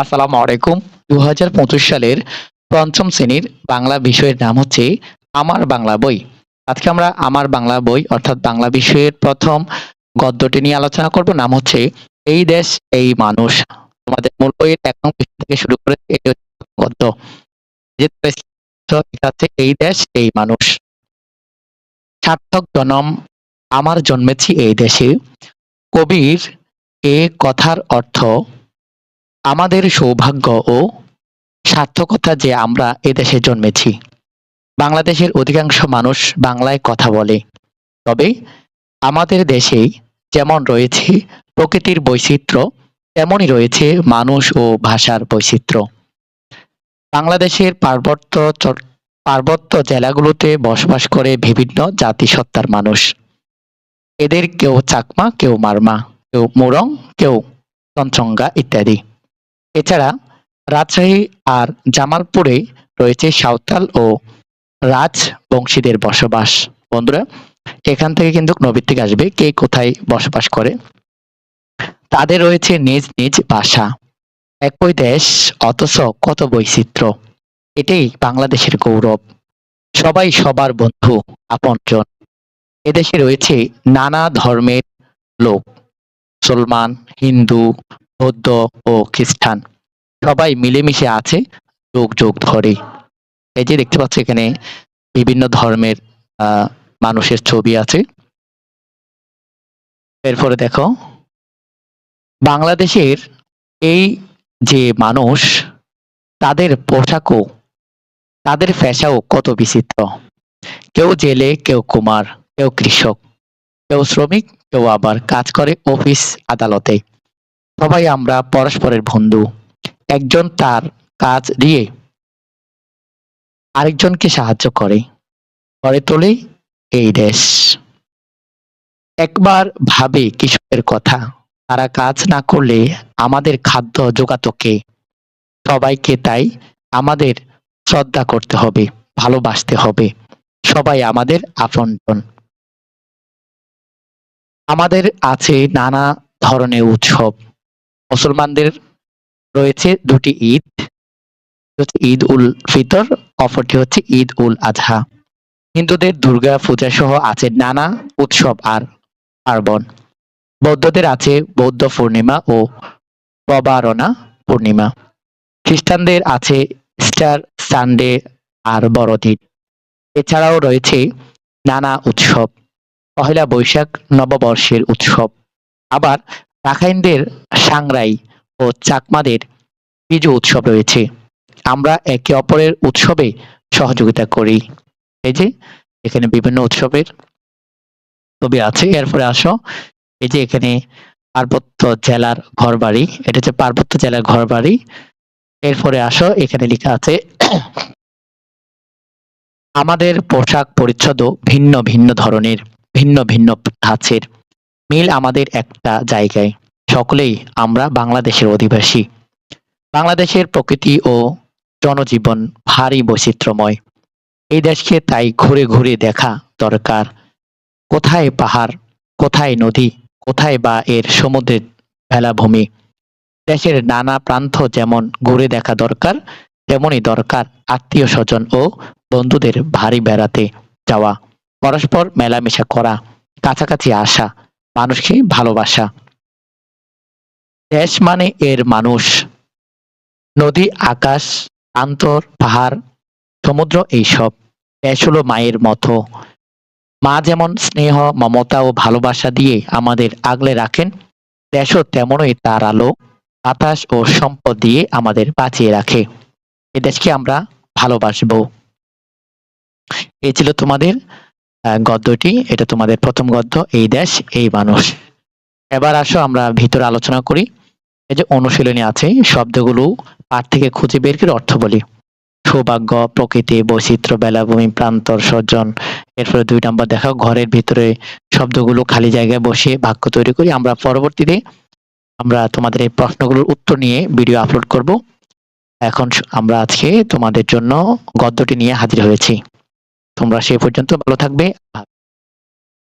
আসসালামু আলাইকুম। দু হাজার পঁচিশ সালের পঞ্চম শ্রেণির বাংলা বিষয়ের নাম হচ্ছে আমার বাংলা বই। আজকে আমরা আমার বাংলা বই অর্থাৎ বাংলা বিষয়ের প্রথম গদ্যটি নিয়ে আলোচনা করব। নাম হচ্ছে এই দেশ, এই মানুষ। তোমাদের মূল বইয়ের এক নং পৃষ্ঠা থেকে শুরু করে এটি গদ্য। আছে, এই দেশ, এই মানুষ। সার্থক জনম, আমার জন্মেছি এই দেশে। কবির এ কথার অর্থ আমাদের সৌভাগ্য ও সার্থকতা যে আমরা এদেশে জন্মেছি। বাংলাদেশের অধিকাংশ মানুষ বাংলায় কথা বলে। তবে আমাদের দেশে যেমন রয়েছে প্রকৃতির বৈচিত্র্য, তেমনই রয়েছে মানুষ ও ভাষার বৈচিত্র্য। বাংলাদেশের পার্বত্য পার্বত্য জেলাগুলোতে বসবাস করে বিভিন্ন জাতিসত্তার মানুষ। এদের কেউ চাকমা, কেউ মারমা, কেউ মোরং, কেউ চঞ্চঙ্গা ইত্যাদি। এছাড়া রাজশাহী আর জামালপুরে রয়েছে সাঁওতাল ও রাজবংশীদের বসবাস। বন্ধুরা, এখান থেকে কিন্তু নবীর আসবে কে কোথায় বসবাস করে। তাদের রয়েছে নিজ নিজ ভাষা, একই দেশ, অথচ কত বৈচিত্র্য। এটাই বাংলাদেশের গৌরব। সবাই সবার বন্ধু, আপনজন। এদেশে রয়েছে নানা ধর্মের লোক, মুসলমান, হিন্দু বৌদ্ধ ও খ্রিস্টান। সবাই মিলেমিশে আছে, যুগ যোগ ধরে এই যে দেখতে পাচ্ছ এখানে বিভিন্ন ধর্মের মানুষের ছবি আছে। এরপরে দেখো, বাংলাদেশের এই যে মানুষ, তাদের পোশাকও, তাদের পেশাও কত বিচিত্র। কেউ জেলে, কেউ কুমার, কেউ কৃষক, কেউ শ্রমিক, কেউ আবার কাজ করে অফিস, আদালতে। সবাই আমরা পরস্পরের বন্ধু। একজন তার কাজ দিয়ে আরেকজনকে সাহায্য করে, গড়ে তোলে এই দেশ। একবার ভাবে কৃষকের কথা, তারা কাজ না করলে আমাদের খাদ্য জোগাতো কে সবাইকে তাই আমাদের শ্রদ্ধা করতে হবে, ভালোবাসতে হবে, সবাই আমাদের আপনজন। আমাদের আছে নানা ধরনের উৎসব মুসলমানদের রয়েছে দুটি ঈদ। ঈদ উল ফিতর, অপরটি হচ্ছে ঈদ উল আজহা হিন্দুদের দুর্গা পূজা সহ আছে নানা উৎসব আর পার্বণ। বৌদ্ধদের আছে বৌদ্ধ পূর্ণিমা ও প্রবারণা পূর্ণিমা। খ্রিস্টানদের আছে স্টার সানডে আর বড়দিন। এছাড়াও রয়েছে নানা উৎসব। পহেলা বৈশাখ নববর্ষের উৎসব। আবার রাখাইনদের সাংরাই ও চাকমাদের বিজু উৎসব রয়েছে। আমরা একে অপরের উৎসবে সহযোগিতা করি। এই যে, এখানে বিভিন্ন উৎসবের ছবি আছে। এরপরে আসো। এই যে, এখানে পার্বত্য জেলার ঘরবাড়ি। এটা হচ্ছে পার্বত্য জেলার ঘরবাড়ি। এরপরে আসো। এখানে লেখা আছে, আমাদের পোশাক পরিচ্ছদও ভিন্ন ভিন্ন ধরনের, ভিন্ন ভিন্ন ধাঁচের। মিল আমাদের একটা জায়গায়। সকলেই আমরা বাংলাদেশের অধিবাসী। বাংলাদেশের প্রকৃতি ও জনজীবন ভারী বৈচিত্র্যময়। এই দেশকে তাই ঘুরে ঘুরে দেখা দরকার। কোথায় পাহাড়, কোথায় নদী, কোথায় বা এর সমুদ্রের ভেলাভূমি? দেশের নানা প্রান্ত যেমন ঘুরে দেখা দরকার তেমনই দরকার আত্মীয় স্বজন ও বন্ধুদের ভারী বেড়াতে যাওয়া। পরস্পর মেলামেশা করা, কাছাকাছি আসা মানুষকে ভালোবাসা। দেশ মানে এর মানুষ। নদী, আকাশ আন্তর পাহাড়, সমুদ্র এইসব। দেশ হলো মায়ের মতো। মা যেমন স্নেহ, মমতা ও ভালোবাসা দিয়ে আমাদের আগলে রাখেন, দেশও তেমনই তার আলো, বাতাস ও সম্পদ দিয়ে আমাদের বাঁচিয়ে রাখে। এ দেশকে আমরা ভালোবাসবো। এই ছিল তোমাদের গদ্যটি, এটা তোমাদের প্রথম গদ্য, এই দেশ, এই মানুষ। এবার আসো, আমরা ভিতরে আলোচনা করি। এই যে অনুশীলনী আছে, শব্দগুলো পাঠ থেকে খুঁজে বের করে অর্থ বলি। সৌভাগ্য, প্রকৃতি, বৈচিত্র্য, বেলাভূমি, প্রান্তর, সজ্জন। এরপরে দুই নম্বর দেখো ঘরের ভিতরে শব্দগুলো খালি জায়গায় বসে বাক্য তৈরি করি। আমরা পরবর্তীতে আমরা তোমাদের এই প্রশ্নগুলোর উত্তর নিয়ে ভিডিও আপলোড করব। এখন আমরা আজকে তোমাদের জন্য গদ্যটি নিয়ে হাজির হয়েছি। তোমরা সে পর্যন্ত ভালো থাকবে।